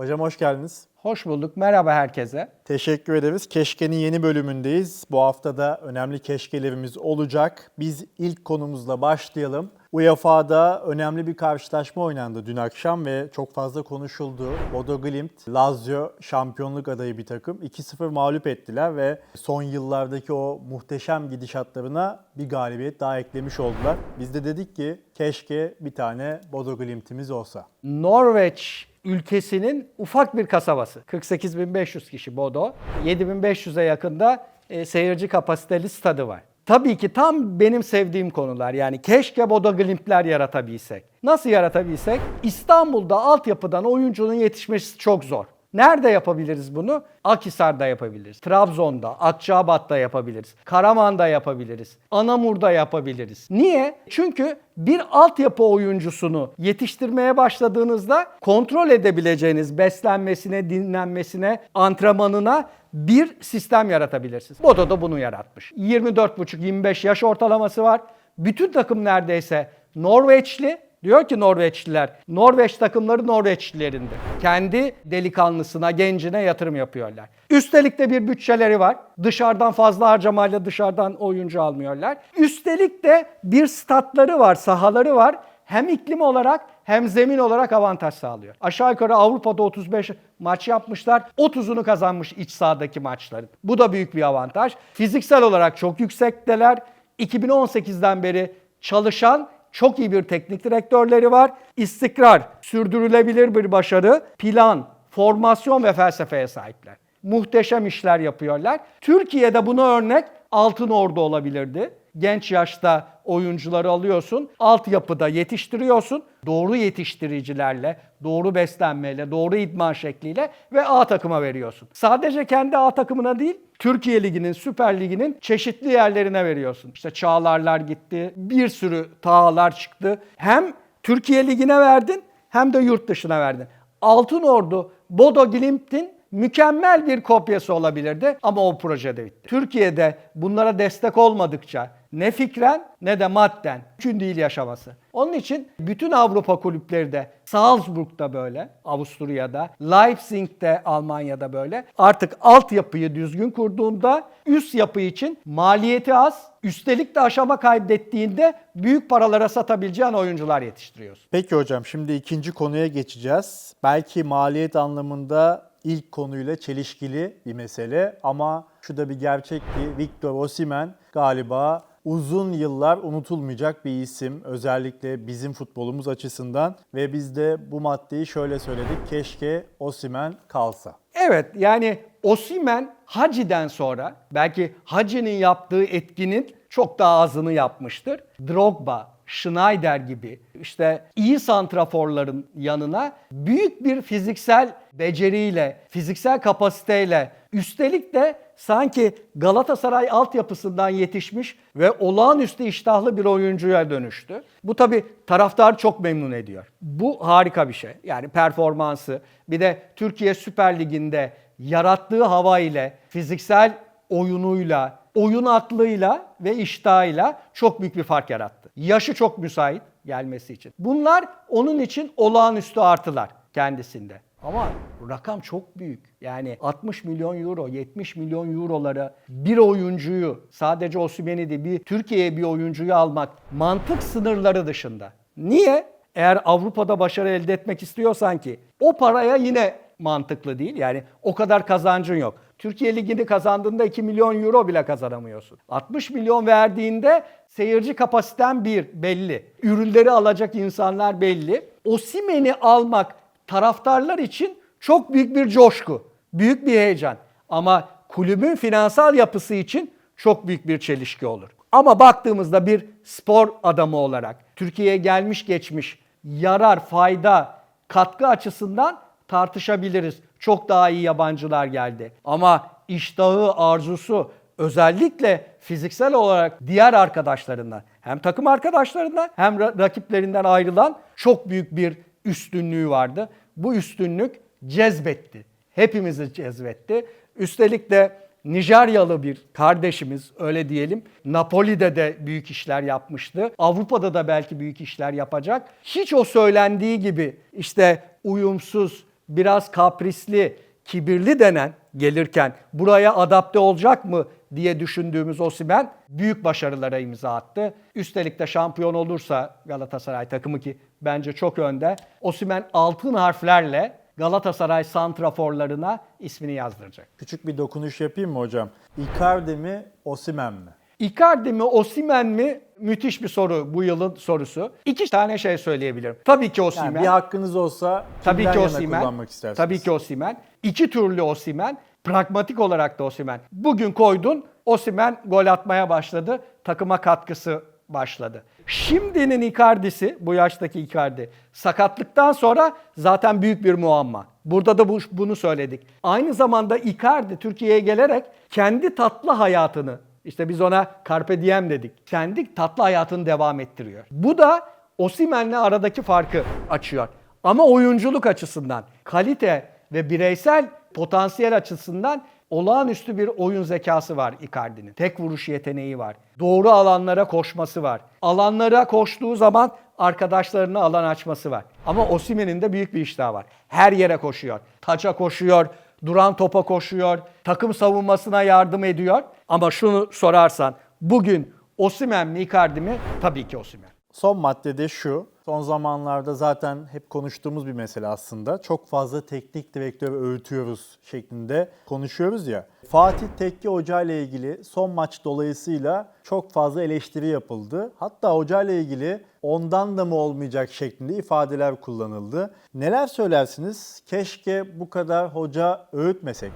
Hocam hoş geldiniz. Hoş bulduk. Merhaba herkese. Teşekkür ederiz. Keşke'nin yeni bölümündeyiz. Bu hafta da önemli keşkelerimiz olacak. Biz ilk konumuzla başlayalım. UEFA'da önemli bir karşılaşma oynandı dün akşam ve çok fazla konuşuldu. Bodo Glimt, Lazio şampiyonluk adayı bir takım. 2-0 mağlup ettiler ve son yıllardaki o muhteşem gidişatlarına bir galibiyet daha eklemiş oldular. Biz de dedik ki keşke bir tane Bodo Glimt'imiz olsa. Norveç ülkesinin ufak bir kasabası. 48.500 kişi Bodo. 7.500'e yakında e, seyirci kapasiteli stadı var. Tabii ki tam benim sevdiğim konular. Yani keşke Bodo Glimt'ler yaratabilsek. Nasıl yaratabilsek? İstanbul'da altyapıdan oyuncunun yetişmesi çok zor. Nerede yapabiliriz bunu? Akhisar'da yapabiliriz. Trabzon'da, Akçabat'ta yapabiliriz. Karaman'da yapabiliriz. Anamur'da yapabiliriz. Niye? Çünkü bir altyapı oyuncusunu yetiştirmeye başladığınızda kontrol edebileceğiniz beslenmesine, dinlenmesine, antrenmanına bir sistem yaratabilirsiniz. Bodo da bunu yaratmış. 24,5-25 yaş ortalaması var. Bütün takım neredeyse Norveçli. Diyor ki Norveçliler, Norveç takımları Norveçlilerinde. Kendi delikanlısına, gencine yatırım yapıyorlar. Üstelik de bir bütçeleri var. Dışarıdan fazla harcamayla dışarıdan oyuncu almıyorlar. Üstelik de bir statları var, sahaları var. Hem iklim olarak hem zemin olarak avantaj sağlıyor. Aşağı yukarı Avrupa'da 35 maç yapmışlar. 30'unu kazanmış iç sahadaki maçların. Bu da büyük bir avantaj. Fiziksel olarak çok yüksekteler. 2018'den beri çalışan çok iyi bir teknik direktörleri var. İstikrar, sürdürülebilir bir başarı, plan, formasyon ve felsefeye sahipler. Muhteşem işler yapıyorlar. Türkiye'de buna örnek Altın Ordu olabilirdi. Genç yaşta oyuncuları alıyorsun, altyapıda yetiştiriyorsun. Doğru yetiştiricilerle, doğru beslenmeyle, doğru idman şekliyle ve A takıma veriyorsun. Sadece kendi A takımına değil, Türkiye Ligi'nin, Süper Ligi'nin çeşitli yerlerine veriyorsun. İşte Çağlarlar gitti, bir sürü Tağlar çıktı. Hem Türkiye Ligi'ne verdin hem de yurt dışına verdin. Altın Ordu, Bodo Glimt'in mükemmel bir kopyası olabilirdi ama o projede bitti. Türkiye'de bunlara destek olmadıkça ne fikren ne de madden mümkün değil yaşaması. Onun için bütün Avrupa kulüpleri de Salzburg'da böyle, Avusturya'da, Leipzig'te, Almanya'da böyle. Artık altyapıyı düzgün kurduğunda üst yapı için maliyeti az, üstelik de aşama kaybettiğinde büyük paralara satabileceğin oyuncular yetiştiriyorsun. Peki hocam şimdi ikinci konuya geçeceğiz. Belki maliyet anlamında ilk konuyla çelişkili bir mesele ama şu da bir gerçek ki Victor Osimhen galiba uzun yıllar unutulmayacak bir isim özellikle bizim futbolumuz açısından ve biz de bu maddeyi şöyle söyledik keşke Osimhen kalsa. Evet yani Osimen Hacı'den sonra belki Hacı'nın yaptığı etkinin çok daha azını yapmıştır. Drogba, Schneider gibi işte iyi santraforların yanına büyük bir fiziksel beceriyle, fiziksel kapasiteyle üstelik de sanki Galatasaray altyapısından yetişmiş ve olağanüstü iştahlı bir oyuncuya dönüştü. Bu tabi taraftar çok memnun ediyor. Bu harika bir şey. Yani performansı bir de Türkiye Süper Ligi'nde yarattığı hava ile, fiziksel oyunuyla, oyun aklıyla ve iştahıyla çok büyük bir fark yarattı. Yaşı çok müsait gelmesi için. Bunlar onun için olağanüstü artılar kendisinde. Ama rakam çok büyük. Yani 60 milyon euro, 70 milyon eurolara bir oyuncuyu sadece Osimhen'i değil bir Türkiye'ye bir oyuncuyu almak mantık sınırları dışında. Niye? Eğer Avrupa'da başarı elde etmek istiyorsan ki o paraya yine mantıklı değil. Yani o kadar kazancın yok. Türkiye Ligi'ni kazandığında 2 milyon euro bile kazanamıyorsun. 60 milyon verdiğinde seyirci kapasiten bir belli. Ürünleri alacak insanlar belli. Osimhen'i almak taraftarlar için çok büyük bir coşku, büyük bir heyecan. Ama kulübün finansal yapısı için çok büyük bir çelişki olur. Ama baktığımızda bir spor adamı olarak Türkiye'ye gelmiş geçmiş yarar, fayda, katkı açısından tartışabiliriz. Çok daha iyi yabancılar geldi. Ama iştahı, arzusu özellikle fiziksel olarak diğer arkadaşlarından hem takım arkadaşlarından hem ra- rakiplerinden ayrılan çok büyük bir üstünlüğü vardı. Bu üstünlük cezbetti. Hepimizi cezbetti. Üstelik de Nijeryalı bir kardeşimiz öyle diyelim. Napoli'de de büyük işler yapmıştı. Avrupa'da da belki büyük işler yapacak. Hiç o söylendiği gibi işte uyumsuz, biraz kaprisli, kibirli denen gelirken buraya adapte olacak mı diye düşündüğümüz Osimhen büyük başarılara imza attı. Üstelik de şampiyon olursa Galatasaray takımı ki bence çok önde. Osimhen altın harflerle Galatasaray santraforlarına ismini yazdıracak. Küçük bir dokunuş yapayım mı hocam? Icardi mi, Osimhen mi? Icardi mi, Osimhen mi? Müthiş bir soru bu yılın sorusu. İki tane şey söyleyebilirim. Tabii ki Osimhen. Yani bir hakkınız olsa Tabii ki yana Osimhen. kullanmak istersiniz? Tabii ki Osimhen. İki türlü Osimhen. Pragmatik olarak da Osimhen. Bugün koydun Osimhen gol atmaya başladı. Takıma katkısı başladı. Şimdinin Icardi'si, bu yaştaki Icardi, sakatlıktan sonra zaten büyük bir muamma. Burada da bu, bunu söyledik. Aynı zamanda Icardi Türkiye'ye gelerek kendi tatlı hayatını, işte biz ona Carpe Diem dedik. Kendi tatlı hayatını devam ettiriyor. Bu da Osimhen'le aradaki farkı açıyor. Ama oyunculuk açısından, kalite ve bireysel potansiyel açısından olağanüstü bir oyun zekası var Icardi'nin. Tek vuruş yeteneği var. Doğru alanlara koşması var. Alanlara koştuğu zaman arkadaşlarına alan açması var. Ama Osimhen'in de büyük bir iştahı var. Her yere koşuyor. Taça koşuyor, duran topa koşuyor, takım savunmasına yardım ediyor. Ama şunu sorarsan bugün Osimhen mi Icardi mi? Tabii ki Osimhen. Son maddede şu. Son zamanlarda zaten hep konuştuğumuz bir mesele aslında. Çok fazla teknik direktör öğütüyoruz şeklinde konuşuyoruz ya. Fatih Tekke Hoca ile ilgili son maç dolayısıyla çok fazla eleştiri yapıldı. Hatta hoca ile ilgili ondan da mı olmayacak şeklinde ifadeler kullanıldı. Neler söylersiniz? Keşke bu kadar hoca öğütmesek.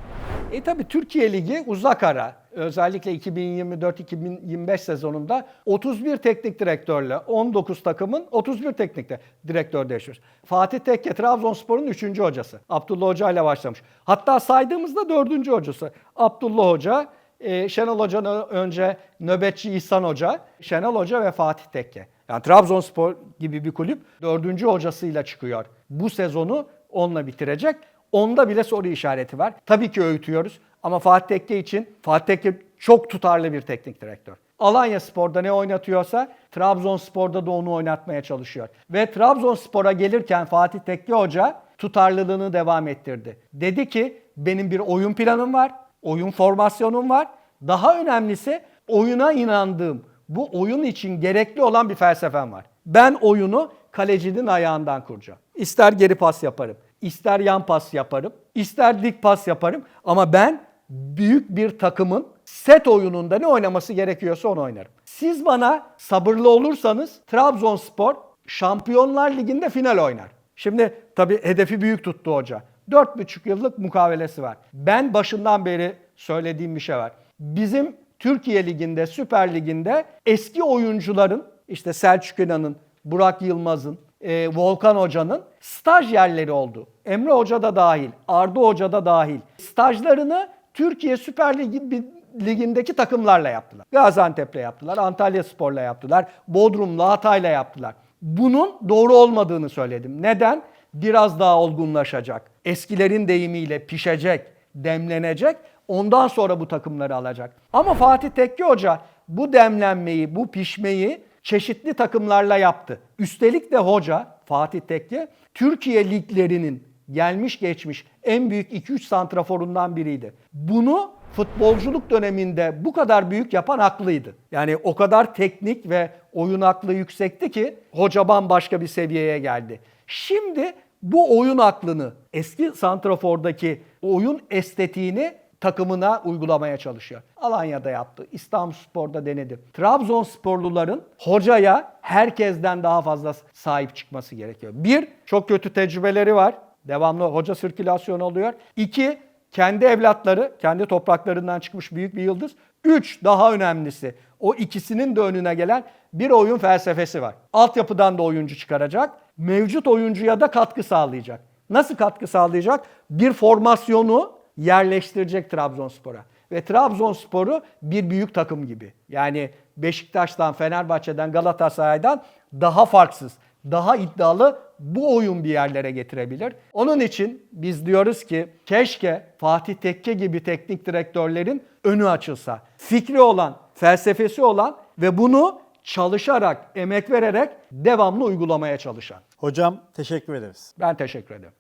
E tabi Türkiye Ligi uzak ara. Özellikle 2024-2025 sezonunda 31 teknik direktörle 19 takımın 31 teknik de- direktör değişiyor. Fatih Tekke Trabzonspor'un 3. hocası. Abdullah Hoca ile başlamış. Hatta saydığımızda 4. hocası. Abdullah Hoca, e, Şenol Hoca'nın önce nöbetçi İhsan Hoca, Şenol Hoca ve Fatih Tekke. Yani Trabzonspor gibi bir kulüp 4. hocasıyla çıkıyor. Bu sezonu onunla bitirecek. Onda bile soru işareti var. Tabii ki öğütüyoruz ama Fatih Tekke için Fatih Tekke çok tutarlı bir teknik direktör. Alanya Spor'da ne oynatıyorsa Trabzonspor'da da onu oynatmaya çalışıyor. Ve Trabzonspor'a gelirken Fatih Tekke Hoca tutarlılığını devam ettirdi. Dedi ki benim bir oyun planım var, oyun formasyonum var. Daha önemlisi oyuna inandığım, bu oyun için gerekli olan bir felsefem var. Ben oyunu kalecinin ayağından kuracağım. İster geri pas yaparım, ister yan pas yaparım, ister dik pas yaparım ama ben büyük bir takımın set oyununda ne oynaması gerekiyorsa onu oynarım. Siz bana sabırlı olursanız Trabzonspor Şampiyonlar Ligi'nde final oynar. Şimdi tabii hedefi büyük tuttu hoca. 4,5 yıllık mukavelesi var. Ben başından beri söylediğim bir şey var. Bizim Türkiye Ligi'nde, Süper Ligi'nde eski oyuncuların işte Selçuk İnan'ın, Burak Yılmaz'ın, e, Volkan Hoca'nın staj yerleri oldu. Emre Hoca da dahil, Arda Hoca da dahil. Stajlarını Türkiye Süper Ligi ligindeki takımlarla yaptılar. Gaziantep'le yaptılar, Antalya Spor'la yaptılar, Bodrum'la, Hatay'la yaptılar. Bunun doğru olmadığını söyledim. Neden? Biraz daha olgunlaşacak. Eskilerin deyimiyle pişecek, demlenecek. Ondan sonra bu takımları alacak. Ama Fatih Tekke Hoca bu demlenmeyi, bu pişmeyi çeşitli takımlarla yaptı. Üstelik de hoca Fatih Tekke Türkiye liglerinin gelmiş geçmiş en büyük 2-3 santraforundan biriydi. Bunu futbolculuk döneminde bu kadar büyük yapan haklıydı. Yani o kadar teknik ve oyun aklı yüksekti ki hoca bambaşka bir seviyeye geldi. Şimdi bu oyun aklını eski santrafordaki oyun estetiğini takımına uygulamaya çalışıyor. Alanya'da yaptı, İstanbulspor'da denedi. Trabzonsporluların hocaya herkesten daha fazla sahip çıkması gerekiyor. Bir, çok kötü tecrübeleri var. Devamlı hoca sirkülasyonu oluyor. İki, kendi evlatları, kendi topraklarından çıkmış büyük bir yıldız. Üç, daha önemlisi, o ikisinin de önüne gelen bir oyun felsefesi var. Altyapıdan da oyuncu çıkaracak, mevcut oyuncuya da katkı sağlayacak. Nasıl katkı sağlayacak? Bir formasyonu yerleştirecek Trabzonspor'a. Ve Trabzonspor'u bir büyük takım gibi. Yani Beşiktaş'tan, Fenerbahçe'den, Galatasaray'dan daha farksız, daha iddialı bu oyun bir yerlere getirebilir. Onun için biz diyoruz ki keşke Fatih Tekke gibi teknik direktörlerin önü açılsa. Fikri olan, felsefesi olan ve bunu çalışarak, emek vererek devamlı uygulamaya çalışan. Hocam teşekkür ederiz. Ben teşekkür ederim.